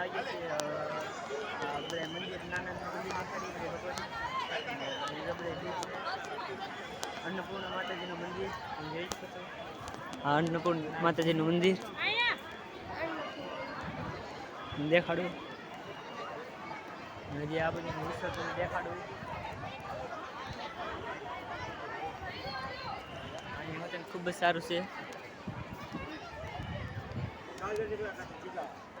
આવી ગયા છીએ અ, મંદિર નાના નાના મંદિર દેખાડી છે ભગવતી અન્નપૂર્ણા માતાજીનું મંદિર. શકો આ માતાજીનું મંદિર. દેખાડું? હજી આ બધી દૃશ્ય દેખાડું. ખૂબ જ સારું છે.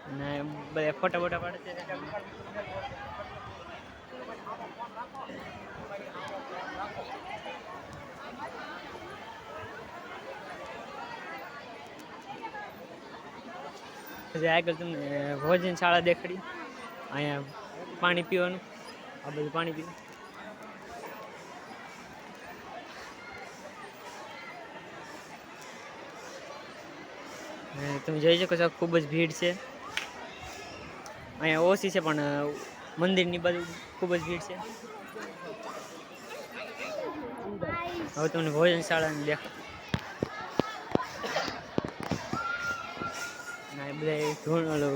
અને બધા ફોટા ફોટા પાડે છે પછી આગળ તમને ભોજન શાળા દેખાડી અહીંયા પાણી પીવાનું આ બધું પાણી પીવું અને તમે જોઈ શકો છો ખૂબ જ ભીડ છે અહીંયા ઓછી છે પણ મંદિરની બાજુ ખૂબ જ ભીડ છે. હવે તમને ભોજન શાળાને દેખા બધા ધૂણ ઓલો.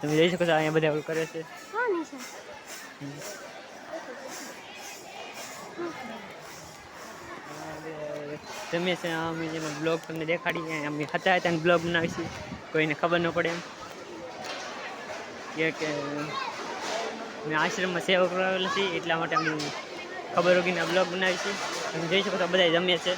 તમે જોઈ શકો છો અહીંયા બધા ઓલું કરે છે. તમે છે અમે જેનો બ્લોગ તમને દેખાડી અહીંયા અમે હતા હતા બ્લોગ બનાવીશું, કોઈને ખબર ન પડે એમ. કે કે મેં આશ્રમમાં સેવા કરાવેલા નથી એટલા માટે અમે ખબર વગીના બ્લોગ બનાવીશું. તમે જોઈ શકો તો બધા જમે છે.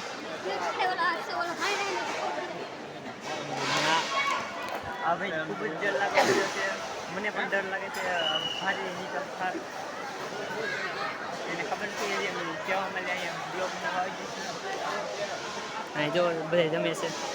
ડર લાગે છે મને પણ ડર લાગે છે ભારી નીકળ એને ખબર એમ કહેવા મળે અહીંયા બ્લોગ બનાવવા આવી જશે અહીં જો બધા જમે છે